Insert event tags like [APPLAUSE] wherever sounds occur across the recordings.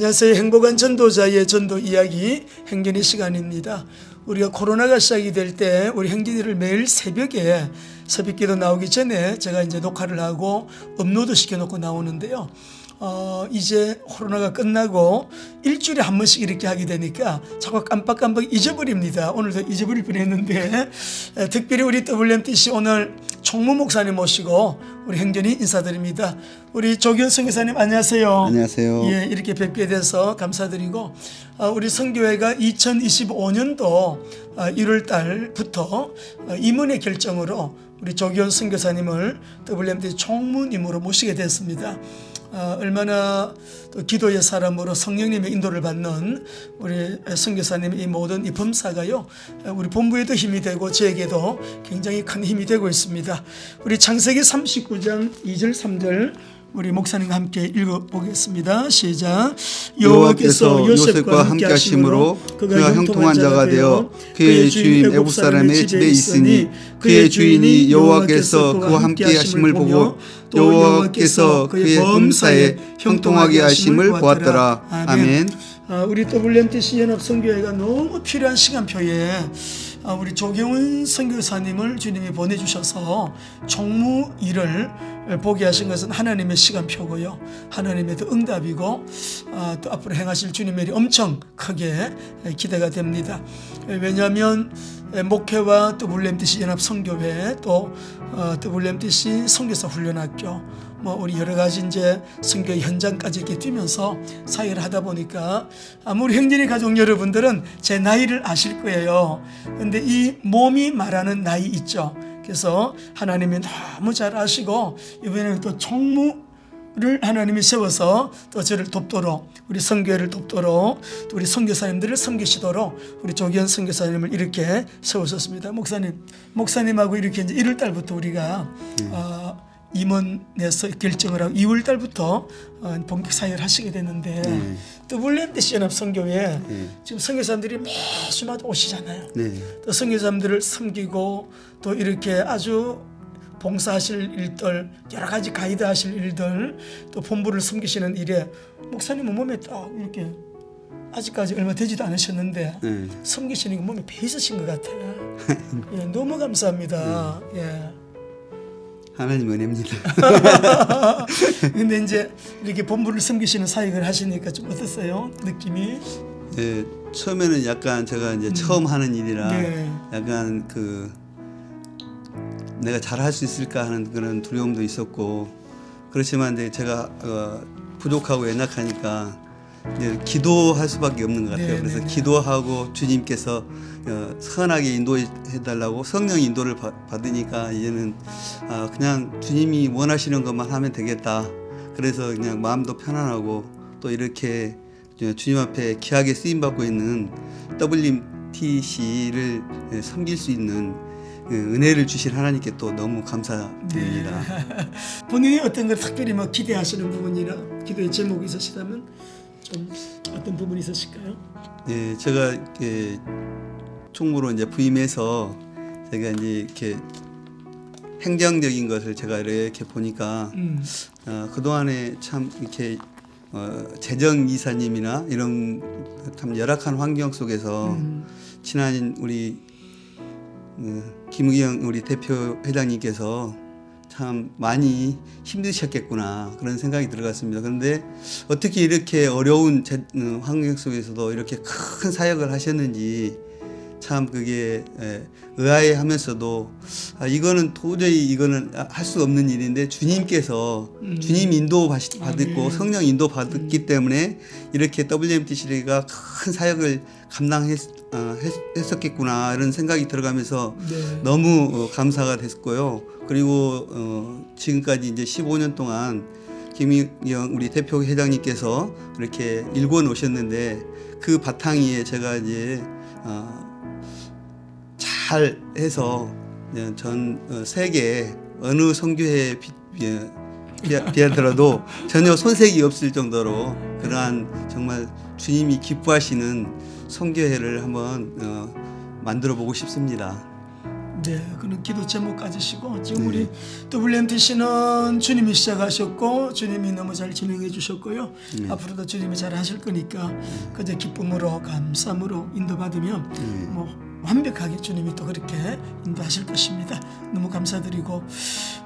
안녕하세요. 행복한 전도자의 전도 이야기 행전의 시간입니다. 우리가 코로나가 시작이 될 때 우리 행진이를 매일 새벽에 새벽기도 나오기 전에 제가 이제 녹화를 하고 업로드 시켜놓고 나오는데요. 어, 이제 코로나가 끝나고 일주일에 한 번씩 이렇게 하게 되니까 자꾸 깜빡깜빡 잊어버립니다. 오늘도 잊어버릴 뻔했는데 에, 특별히 우리 WMTC 오늘 총무 목사님 모시고 우리 행전이 인사드립니다. 우리 조기현 선교사님 안녕하세요. 안녕하세요. 예, 이렇게 뵙게 돼서 감사드리고 아, 우리 성교회가 2025년도 1월 달부터 어, 임원의 결정으로 우리 조기현 선교사님을 WMT 총무님으로 모시게 됐습니다. 아, 얼마나 또 기도의 사람으로 성령님의 인도를 받는 우리 선교사님의 이 모든 이 범사가요 우리 본부에도 힘이 되고 저에게도 굉장히 큰 힘이 되고 있습니다. 우리 창세기 39장 2절 3절 우리 목사님과 함께 읽어보겠습니다. 시작. 여호와께서 요셉과 함께 하심으로 그가 형통한 자가 되어 그의 주인 애굽 사람의 집에 있으니 그의 주인이 여호와께서 그와 함께 하심을 보고 여호와께서 그의 범사에 형통하게 하심을 보았더라. 아멘. 아, 우리 WMTC 연합 선교회가 너무 필요한 시간표에 아, 우리 조경훈 선교사님을 주님이 보내주셔서 총무 일을 보게 하신 것은 하나님의 시간표고요. 하나님의 또 응답이고 아, 또 앞으로 행하실 주님의 일이 엄청 크게 기대가 됩니다. 왜냐하면 목회와 WMTC 연합 선교회 또 어, WMTC 선교사 훈련학교 뭐 우리 여러 가지 이제 선교 현장까지 이렇게 뛰면서 사역을 하다 보니까 아무리 형제의 가족 여러분들은 제 나이를 아실 거예요. 근데 이 몸이 말하는 나이 있죠. 그래서 하나님이 너무 잘 아시고 이번에는 또 총무를 하나님이 세워서 또 저를 돕도록 우리 선교회를 돕도록 또 우리 선교사님들을 섬기시도록 우리 조기현 선교사님을 이렇게 세우셨습니다. 목사님, 목사님하고 이렇게 이제 1월 달부터 우리가 어, 임원에서 결정을 하고 2월 달부터 어, 본격 사역을 하시게 되는데 네. WMDC 연합 선교회 네. 지금 선교사님들이 매주마다 오시잖아요. 네. 또 선교사님들을 섬기고 또 이렇게 아주 봉사하실 일들 여러 가지 가이드 하실 일들 또 본부를 섬기시는 일에 목사님은 몸에 딱 이렇게 아직까지 얼마 되지도 않으셨는데 네. 섬기시는 게 몸에 배 있으신 것 같아요. [LAUGHS] 예, 너무 감사합니다. 예. 하나님 은혜입니다. [LAUGHS] 근데 이제 이렇게 본부를 섬기시는 사역을 하시니까 좀 어땠어요? 느낌이? 네, 처음에는 약간 제가 이제 처음 하는 일이라 네. 약간 그 내가 잘 할 수 있을까 하는 그런 두려움도 있었고 그렇지만 이제 제가 어, 부족하고 연약하니까 이제 기도할 수밖에 없는 것 같아요. 네, 그래서 네, 네. 기도하고 주님께서 어, 선하게 인도해 달라고 성령 인도를 받- 받으니까 이제는 아, 그냥 주님이 원하시는 것만 하면 되겠다. 그래서 그냥 마음도 편안하고 또 이렇게 주님 앞에 귀하게 쓰임 받고 있는 WTC를 섬길 수 있는 그 은혜를 주신 하나님께 또 너무 감사드립니다. [LAUGHS] 본인이 어떤 걸 특별히 뭐 기대하시는 부분이나 기도의 제목이 있으시다면 좀 어떤 부분이 있으실까요? 예, 제가 이렇게 총무로 이제 부임해서 제가 이제 이렇게 행정적인 것을 제가 이렇게 보니까 음, 어, 그 동안에 참 이렇게 어, 재정 이사님이나 이런 참 열악한 환경 속에서 음, 친한 우리 어, 김의경 우리 대표 회장님께서 참 많이 힘드셨겠구나 그런 생각이 들어갔습니다. 그런데 어떻게 이렇게 어려운 제, 어, 환경 속에서도 이렇게 큰 사역을 하셨는지 참 그게 에, 의아해하면서도 아, 이거는 도저히 이거는 할 수 없는 일인데 주님께서 음. 주님 인도 받- 받았고 아멘. 성령 인도 받았기 때문에 이렇게 WMTC가 큰 사역을 감당했었겠구나 이런 생각이 들어가면서 네. 너무 어, 감사가 됐고요. 그리고 어, 지금까지 이제 15년 동안 김희영 우리 대표 회장님께서 이렇게 일궈 놓으셨는데 그 바탕 위에 제가 이제 어, 잘 해서 전 어, 세계 어느 성교회에 비, 비하더라도 전혀 손색이 없을 정도로 그러한 정말 주님이 기뻐하시는 성교회를 한번 어, 만들어 보고 싶습니다. 네, 그런 기도 제목 가지시고 지금 네. 우리 WMTC는 주님이 시작하셨고 주님이 너무 잘 진행해 주셨고요. 네. 앞으로도 주님이 잘 하실 거니까 그저 기쁨으로 감사함으로 인도받으면 네. 뭐 완벽하게 주님이 또 그렇게 인도하실 것입니다. 너무 감사드리고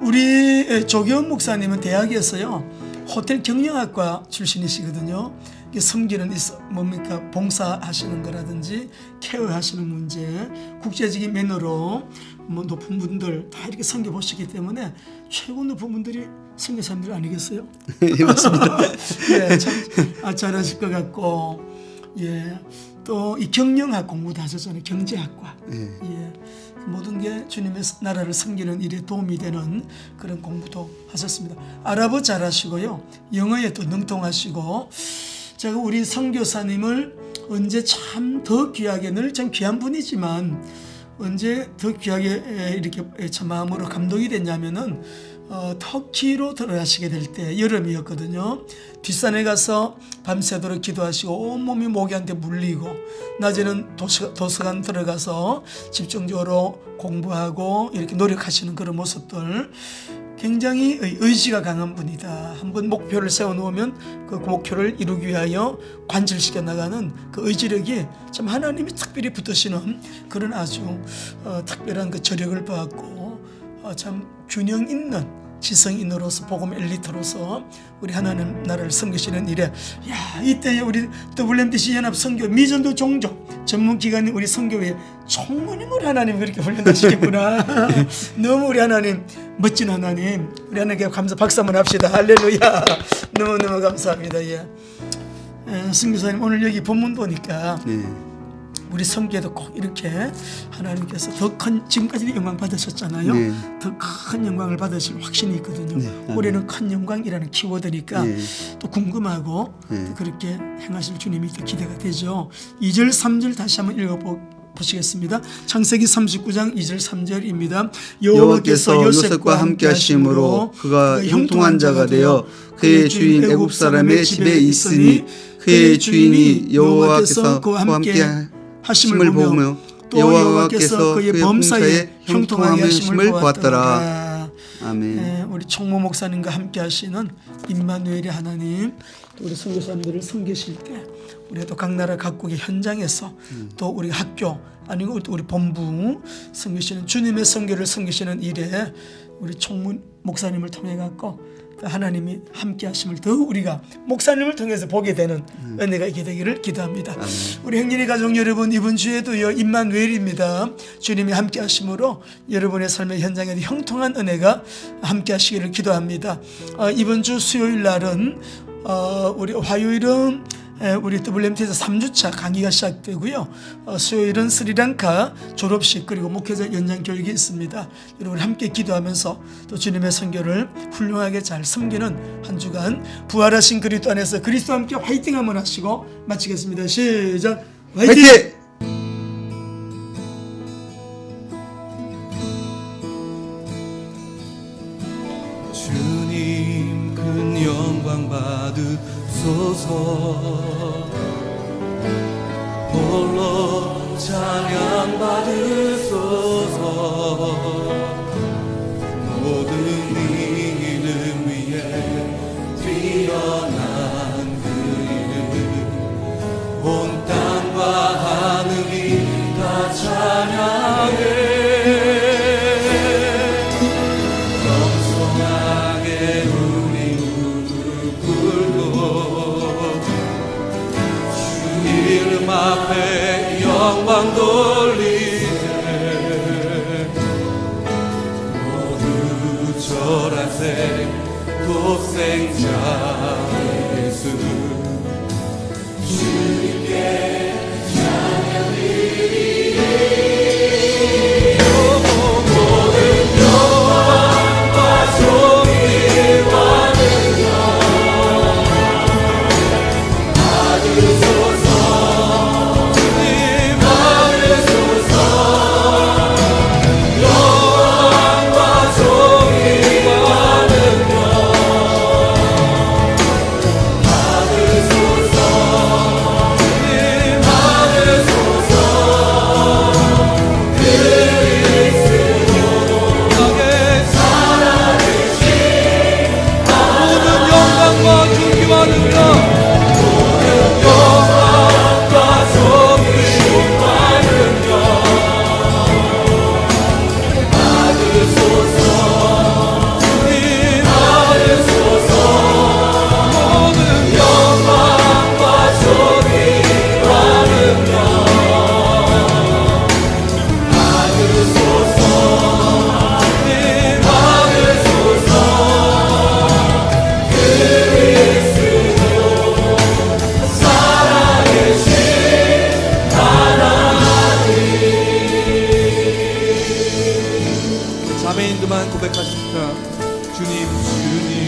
우리 조교원 목사님은 대학에서요 호텔 경영학과 출신이시거든요. 섬기는 있어 뭡니까 봉사하시는 거라든지 케어하시는 문제, 국제적인 매너로 뭐 높은 분들 다 이렇게 섬겨 보시기 때문에 최고 높은 분들이 선교사님들 아니겠어요? [LAUGHS] 예, 맞습니다. [LAUGHS] 예, 참 아, 잘하실 것 같고 예. 또 이 경영학 공부도 하셨잖아요. 경제학과. 예. 예. 모든 게 주님의 나라를 섬기는 일에 도움이 되는 그런 공부도 하셨습니다. 아랍어 잘하시고요. 영어에 또 능통하시고 제가 우리 선교사님을 언제 참 더 귀하게 늘 참 귀한 분이지만 언제 더 귀하게 에, 이렇게 에, 참 마음으로 감동이 됐냐면은 어, 터키로 들어가시게 될 때 여름이었거든요. 뒷산에 가서 밤새도록 기도하시고 온몸이 모기한테 물리고 낮에는 도서, 도서관 들어가서 집중적으로 공부하고 이렇게 노력하시는 그런 모습들 굉장히 의- 의지가 강한 분이다. 한번 목표를 세워놓으면 그 목표를 이루기 위하여 관철시켜 나가는 그 의지력이 참 하나님이 특별히 붙으시는 그런 아주 어, 특별한 그 저력을 받고 어, 참 균형 있는 지성인으로서 복음 엘리트로서 우리 하나님 나라를 섬기시는 일에 야 이때 우리 WMDC 연합 선교 미전도 종족 전문 기관인 우리 선교회 총무님을 하나님 그렇게 훈련하시겠구나. [LAUGHS] [LAUGHS] 너무 우리 하나님 멋진 하나님. 우리 하나님께 감사 박수 한번 합시다. 할렐루야. 너무 너무 감사합니다. 예. 에, 선교사님 오늘 여기 본문 보니까 네. 우리 섬기에도 꼭 이렇게 하나님께서 더 큰 지금까지는 영광 받으셨잖아요. 네. 더큰 영광을 받으실 확신이 있거든요. 네, 아멘. 올해는 큰 영광이라는 키워드니까 네. 또 궁금하고 네. 또 그렇게 행하실 주님이 또 기대가 되죠. 2절 3절 다시 한번 읽어 보시겠습니다. 창세기 39장 2절 3절입니다. 여호와께서 요셉과 함께 하심으로 그가 형통한 자가 되어 그의 주인 애굽 사람의 집에 있으니 그의 주인이 여호와께서 그와 함께 하심을 보며 또 여호와께서 그의 범사에 형통함의 하심을 보았더라. 아멘. 네, 우리 총무 목사님과 함께 하시는 임마누엘의 하나님 또 우리 선교사님들을 섬기실 때 우리 또각 나라 각국의 현장에서 또 우리 학교 아니고 또 우리 본부 섬기시는 주님의 선교를 섬기시는 일에 우리 총무 목사님을 통해 갖고 또 하나님이 함께 하심을 더 우리가 목사님을 통해서 보게 되는 은혜가 있게 되기를 기도합니다. 우리 행진이 가족 여러분 이번 주에도요 임만웰입니다. 주님이 함께 하심으로 여러분의 삶의 현장에 형통한 은혜가 함께 하시기를 기도합니다. 어, 이번 주 수요일 날은 어, 우리 화요일은 에, 우리 WMT에서 3주차 강의가 시작되고요. 어, 수요일은 스리랑카 졸업식 그리고 목회자 연장 교육이 있습니다. 여러분 함께 기도하면서 또 주님의 선교를 훌륭하게 잘 섬기는 한 주간 부활하신 그리스도 안에서 그리스도와 함께 화이팅 한번 하시고 마치겠습니다. 시작. 화이팅! 화이팅! 주님 큰 영광 받으 소서 홀로 찬양 받으소서. 모든 이름 위에 뛰어난 영 주님 주님.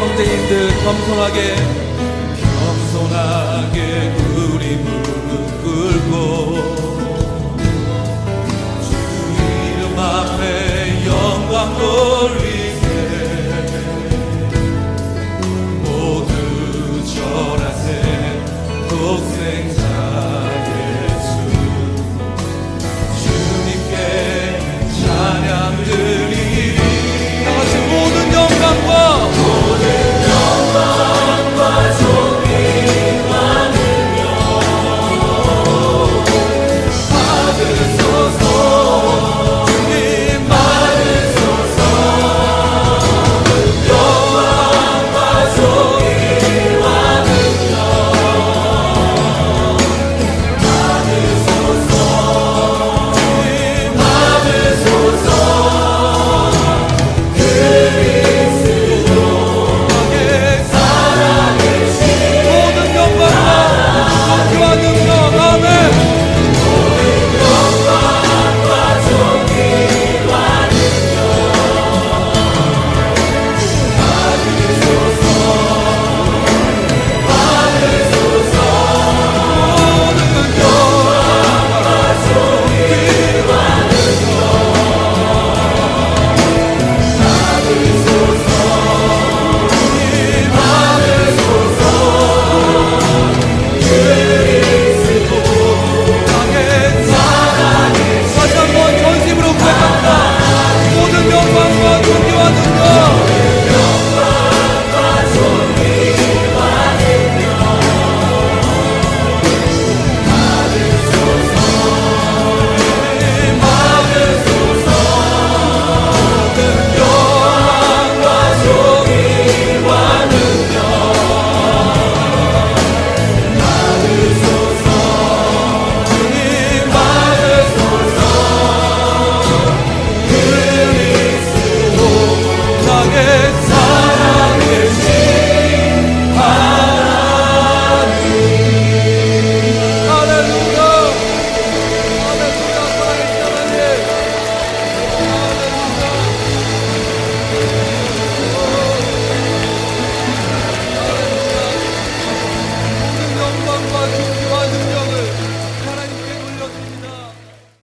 형제님들 겸손하게 우리 무릎 꿇고 주 이름 앞에 영광 돌리